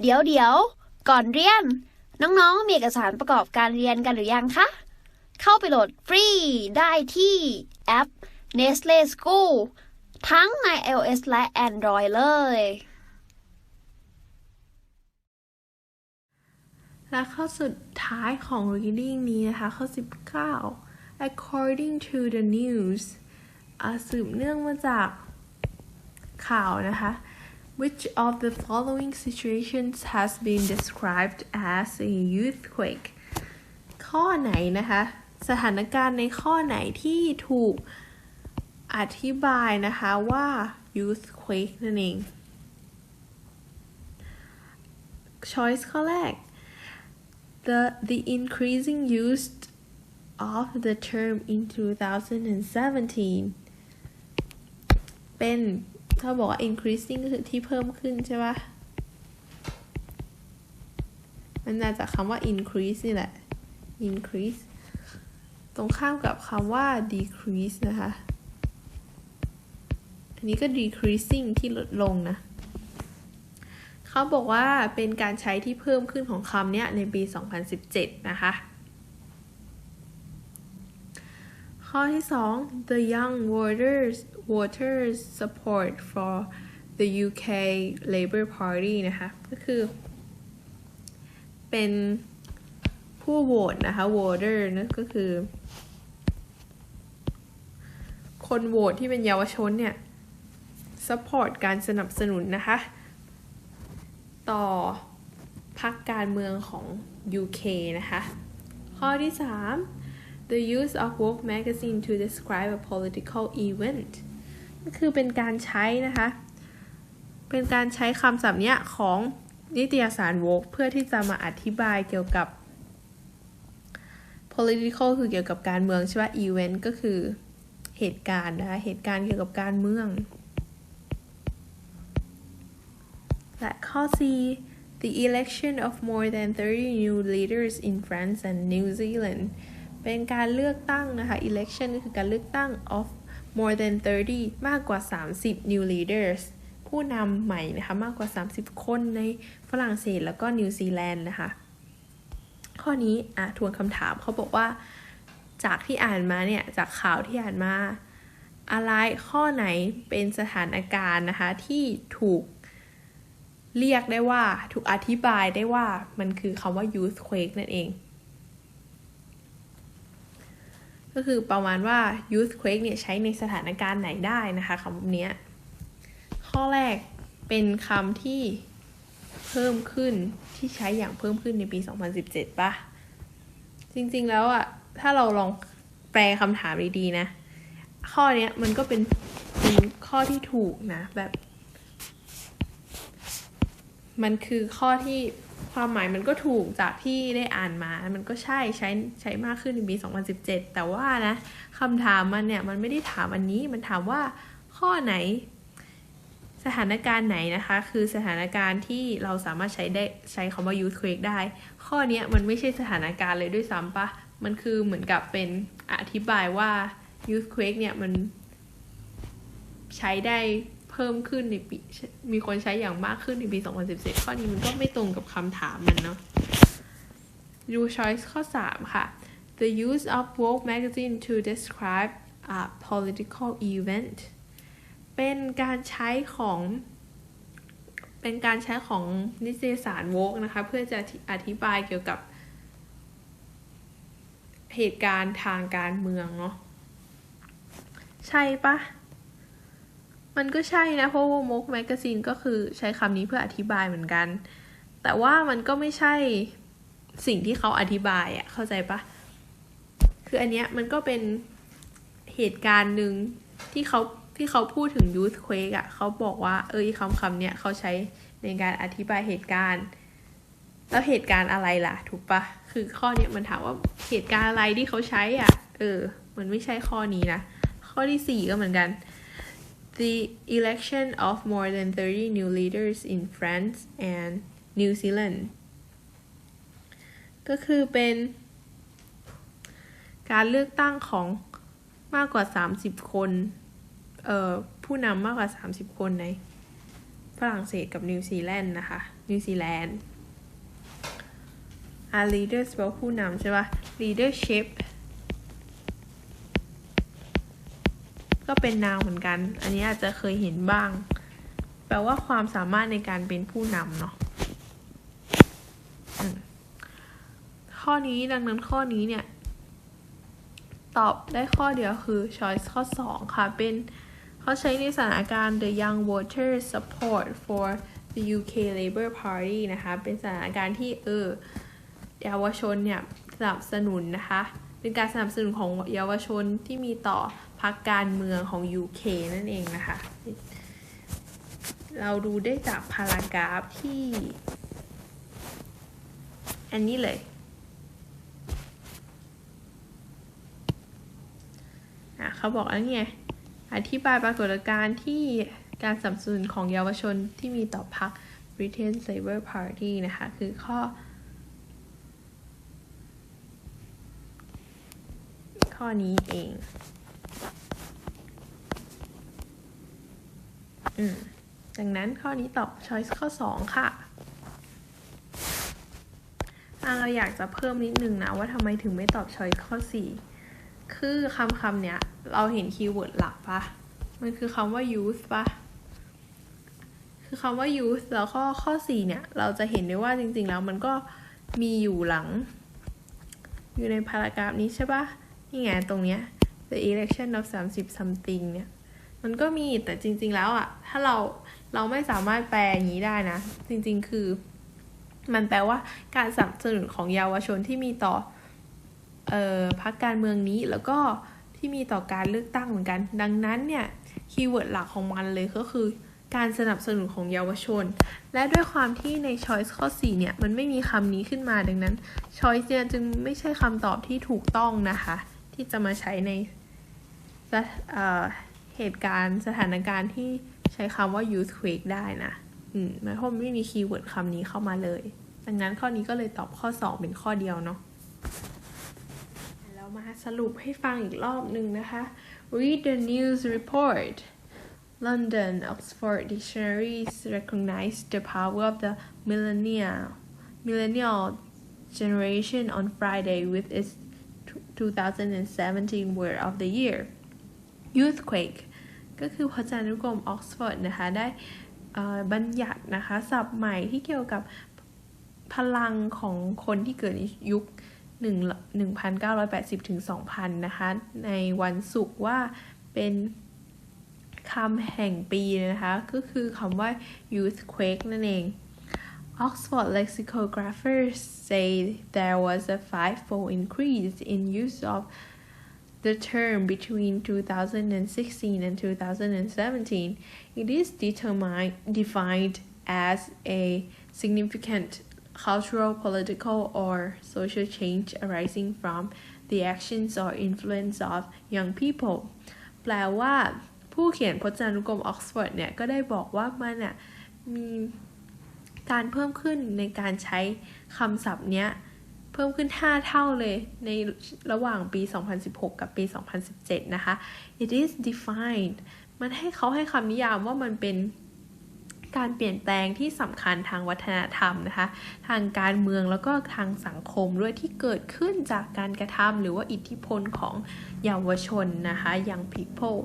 เดี๋ยวเดี๋ยวก่อนเรียน น้องๆ มีเอกสารประกอบการเรียนกันหรือยังคะ เข้าไปโหลดฟรีได้ที่แอป Nestle School ทั้งใน iOS และ Android เลย และข้อสุดท้ายของ reading นี้นะคะ ข้อ 19 according to the news อสืบเนื่องมาจากข่าวนะคะ which of the following situations has been described as a youthquake ข้อไหนนะคะ สถานการณ์ในข้อไหนที่ถูกอธิบายนะคะว่า youthquake นั่นเอง choice ข้อแรก the the increasing use of the term in 2017 เป็น ถ้าบอกว่า increasing ก็คือที่เพิ่มขึ้นใช่ปะมันมาจากคำว่า increase นี่แหละ increase ตรงข้ามกับคำว่า decrease นะคะ อันนี้ก็ decreasing ที่ลดลงนะ เขาบอกว่าเป็นการใช้ที่เพิ่มขึ้นของคำเนี้ยในปี 2017 นะคะ ข้อที่ 2 the young voters voters support for the UK Labour Party นะคะก็คือ เป็นผู้โหวตนะคะ voter นั่นก็คือ คนโหวตที่เป็นเยาวชนเนี่ย support การสนับสนุนนะคะ ต่อพักการเมืองของ UK นะคะ ข้อที่ 3 the use of Vogue magazine to describe a political event คือเป็นการใช้นะคะ เป็นการใช้คำศัพท์เนี้ยของนิตยสาร Vogue เพื่อที่จะมาอธิบายเกี่ยวกับ political คือเกี่ยวกับการเมืองใช่ไหม event ก็คือเหตุการณ์นะคะเหตุการณ์เกี่ยวกับการเมือง และข้อ C the election of more than 30 new leaders in France and New Zealand เป็นการเลือกตั้งนะคะ election ก็คือการเลือกตั้ง of more than 30 มากกว่า 30 new leaders ผู้นำใหม่นะคะมากกว่า 30 คนในฝรั่งเศสแล้วก็นิวซีแลนด์นะคะ ข้อนี้อะทวนคำถามเขาบอกว่า จากที่อ่านมาเนี่ย จากข่าวที่อ่านมา อะไรข้อไหนเป็นสถานการณ์นะคะ ที่ถูกเรียกได้ว่า ถูกอธิบายได้ว่ามันคือคำว่า youthquake นั่นเอง ก็คือประมาณว่า youthquake เนี่ยใช้ในสถานการณ์ไหนได้นะคะคำนี้ข้อแรกเป็นคำที่เพิ่มขึ้นที่ใช้อย่างเพิ่มขึ้นในปี 2017ป่ะ จริงๆแล้วอะถ้าเราลองแปลคำถามดีๆนะ ข้อนี้มันก็เป็นเป็นข้อที่ถูกนะแบบ มันคือข้อที่ ความหมายมันก็ถูกจากที่ได้อ่านมา มันก็ใช่ใช้ใช้มากขึ้นในปี 2017 แต่ว่านะคำถามมันเนี่ยมันไม่ได้ถามอันนี้ มันถามว่าข้อไหน สถานการณ์ไหนนะคะ คือสถานการณ์ที่เราสามารถใช้ได้ใช้คำว่า youthquake ได้ ข้อนี้มันไม่ใช่สถานการณ์เลยด้วยซ้ำปะ มันคือเหมือนกับเป็นอธิบายว่า youthquake เนี่ยมันใช้ได้ เพิ่มขึ้นในปี มีคนใช้อย่างมากขึ้นในปี 2017 ข้อนี้มันก็ไม่ตรงกับคำถามมันเนาะดู choice ข้อ 3 ค่ะ the use of Vogue magazine to describe a political event เป็นการใช้ของ เป็นการใช้ของนิตยสาร Vogue นะคะ เพื่อจะอธิบายเกี่ยวกับ เหตุการณ์ทางการเมืองเนาะ ใช่ปะ มันก็ใช่นะ เพราะว่ามกแมกกาซีนก็คือใช้คำนี้เพื่ออธิบายเหมือนกัน แต่ว่ามันก็ไม่ใช่สิ่งที่เขาอธิบายอะเข้าใจปะคืออันเนี้ยมันก็เป็นเหตุการณ์หนึ่งที่เขาที่เขาพูดถึง youth quake อะเขาบอกว่า เออคำคำเนี้ยเขาใช้ในการอธิบายเหตุการณ์ แล้วเหตุการณ์อะไรล่ะ ถูกปะคือข้อเนี้ยมันถามว่าเหตุการณ์อะไรที่เขาใช้อะ เออ มันไม่ใช่ข้อนี้นะ ข้อที่สี่ก็เหมือนกัน the election of more than 30 new leaders in France and New Zealand ก็คือเป็นการเลือกตั้งของมากกว่า 30 คน เอ่อ ผู้นำมากกว่า 30 คนในฝรั่งเศสกับนิวซีแลนด์นะคะ นิวซีแลนด์ a leaders แปลว่าผู้นำใช่ปะ leadership ก็เป็นนาวเหมือนกัน อันนี้อาจจะเคยเห็นบ้าง แปลว่าความสามารถในการเป็นผู้นำเนาะข้อนี้ดังนั้นข้อนี้เนี่ย ตอบได้ข้อเดียวคือ choice ข้อ 2 ค่ะเป็นเขาใช้ในสถานการณ์ the young voters support for the UK Labour Party นะคะ เป็นสถานการณ์ที่เออเยาวชนเนี่ยสนับสนุนนะคะ เป็นการสนับสนุนของเยาวชนที่มีต่อ รรคการเมืองของ UK นั่นเองนะคะ เราดูได้จากพารากราฟที่ อันนี้เลยอะเขาบอกแล้วไงอธิบายปรากฏการณ์ที่การสนับสนุนของเยาวชนที่มีต่อพรรค Britain Labour Party นะคะ คือข้อ ข้อนี้เอง อืมดังนั้นข้อนี้ตอบ choice ข้อ 2ค่ะอะเราอยากจะเพิ่มนิดนึงนะว่าทำไมถึงไม่ตอบ choice ข้อ 4 คือคำคำเนี้ย เราเห็นคีย์เวิร์ดหลักปะมันคือคำว่า youth ปะคือคำว่า youth แล้วก็ข้อ 4 เนี่ย เราจะเห็นได้ว่าจริง ๆ แล้วมันก็มีอยู่หลัง อยู่ในพารากราฟนี้ใช่ปะนี่ไงตรงเนี้ย the election of 30 something เนี่ย มันก็มีแต่จริง ๆ แล้วอะถ้าเราเราไม่สามารถแปลอย่างนี้ได้นะ จริง ๆ คือ มันแปลว่าการสนับสนุนของเยาวชนที่มีต่อเอ่อพรรคการเมืองนี้แล้วก็ที่มีต่อการเลือกตั้งเหมือนกัน ดังนั้นเนี่ยคีย์เวิร์ดหลักของมันเลยก็คือการสนับสนุนของเยาวชน และด้วยความที่ใน choice ข้อ 4 เนี่ย มันไม่มีคำนี้ขึ้นมาดังนั้น choice เนี่ยจึงไม่ใช่คำตอบที่ถูกต้องนะคะ ที่จะมาใช้ใน เหตุการณ์สถานการณ์ที่ใช้คำว่า youthquake ได้นะ อืมหมายความว่าไม่มีคีย์เวิร์ดคำนี้เข้ามาเลย ดังนั้นข้อนี้ก็เลยตอบข้อ 2 เป็นข้อเดียวเนาะแล้วมาสรุปให้ฟังอีกรอบหนึ่งนะคะ read the news report London Oxford dictionaries recognize the power of the millennial millennial generation on Friday with its 2017 word of the year youthquake ก็คือพจนานุกรมออกซฟอร์ดนะคะ ได้บัญญัตินะคะศัพท์ใหม่ที่เกี่ยวกับพลังของคนที่เกิดในยุค 1980 ถึง 2000 นะคะ ในวันศุกร์ว่าเป็นคำแห่งปีนะคะ ก็คือคำว่า youthquake นั่นเอง Oxford lexicographers say there was a fivefold increase in use of the term between 2016 and 2017. It is determined, defined as a significant cultural, political, or social change arising from the actions or influence of young people แปลว่าผู้เขียนพจนานุกรมออกซฟอร์ดเนี่ย ก็ได้บอกว่ามันอะมีการเพิ่มขึ้นในการใช้คำศัพท์เนี้ย เพิ่มขึ้น 5 เท่าเลยในระหว่างปี 2016 กับปี 2017 นะคะ it is defined มันให้เขาให้คำนิยามว่ามันเป็นการเปลี่ยนแปลงที่สำคัญทางวัฒนธรรมนะคะ ทางการเมืองแล้วก็ทางสังคมด้วยที่เกิดขึ้นจากการกระทำหรือว่าอิทธิพลของเยาวชนนะคะ young people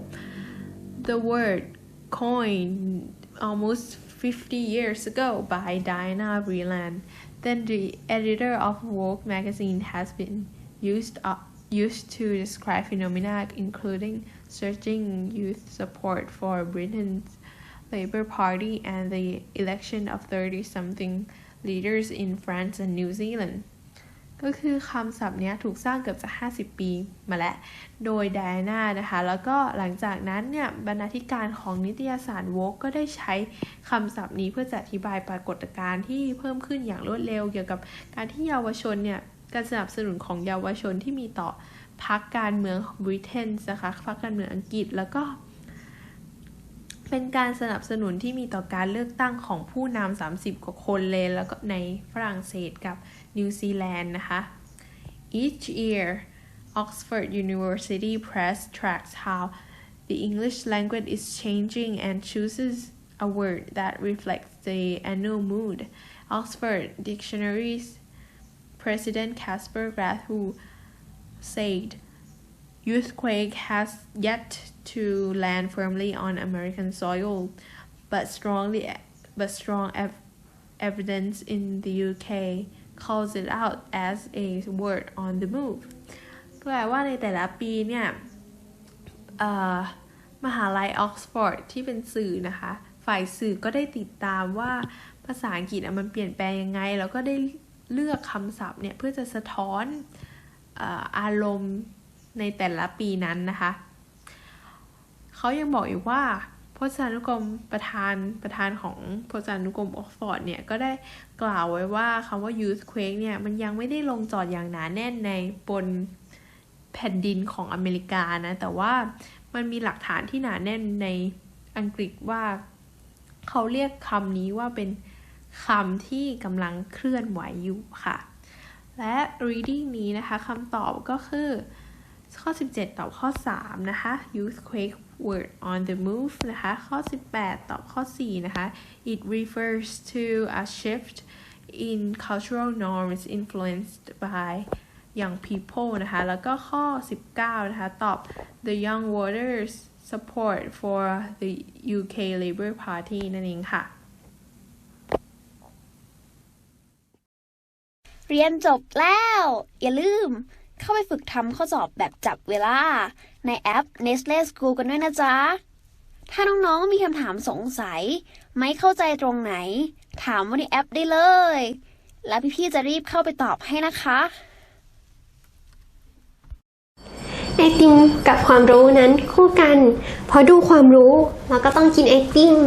the word coined almost 50 years ago by Diana Vreeland then the editor of Vogue magazine has been used uh, used to describe phenomena including surging youth support for Britain's Labour Party and the election of 30-something leaders in France and New Zealand ก็คือคำศัพท์นี้ถูกสร้างเกือบจะ 50 ปีมาแล้ว โดยไดอาน่านะคะ แล้วก็หลังจากนั้นเนี่ยบรรณาธิการของนิตยสารวกก็ได้ใช้คำศัพท์นี้เพื่อจะอธิบายปรากฏการณ์ที่เพิ่มขึ้นอย่างรวดเร็ว เกี่ยวกับการที่เยาวชนเนี่ยการสนับสนุนของเยาวชนที่มีต่อพรรคการเมืองบริเตนนะคะพรรคการเมืองอังกฤษแล้วก็ เป็นการสนับสนุนที่มีต่อการเลือกตั้งของผู้นำ 30 กว่าคนเลยแล้วก็ในฝรั่งเศสกับนิวซีแลนด์นะคะ Each year Oxford University Press tracks how the English language is changing and chooses a word that reflects the annual mood. Oxford Dictionary's President Casper Grathu said, Youthquake has yet to land firmly on American soil, but strongly but strong ev- evidence in the UK calls it out as a word on the move. แปลว่าในแต่ละปีเนี่ยมหาลัยออกซฟอร์ดที่เป็นสื่อนะคะ ฝ่ายสื่อก็ได้ติดตามว่าภาษาอังกฤษมันเปลี่ยนแปลงยังไง แล้วก็ได้เลือกคำศัพท์เนี่ยเพื่อจะสะท้อนออารมณ์ในแต่ละปีนั้นนะคะ เขายังบอกอีกว่าพจนานุกรมประธานประธานของพจนานุกรมออกซฟอร์ดเนี่ยก็ได้กล่าวไว้ว่าคำว่า youthquake เนี่ยมันยังไม่ได้ลงจอดอย่างหนาแน่นในบนแผ่นดินของอเมริกานะ แต่ว่ามันมีหลักฐานที่หนาแน่นในอังกฤษว่า เขาเรียกคำนี้ว่าเป็นคำที่กำลังเคลื่อนไหวอยู่ค่ะ และ reading นี้นะคะคำตอบก็คือข้อ 17 ตอบข้อ 3 นะคะ youthquake word on the move นะคะ ข้อ 18 ตอบข้อ 4 นะคะ it refers to a shift in cultural norms influenced by young people นะคะ แล้วก็ข้อ 19 นะคะ ตอบ the young voters support for the UK Labour Party นั่นเองค่ะ เรียนจบแล้ว อย่าลืม เข้าไปฝึกทำข้อสอบแบบจับเวลา ในแอป Nestle School กันด้วยนะจ๊ะ ถ้าน้องๆมีคำถามสงสัย ไม่เข้าใจตรงไหน ถามว่าในแอปได้เลย แล้วพี่ๆจะรีบเข้าไปตอบให้นะคะไอติมกับความรู้นั้นคู่กัน พอดูความรู้เราก็ต้องกินไอติม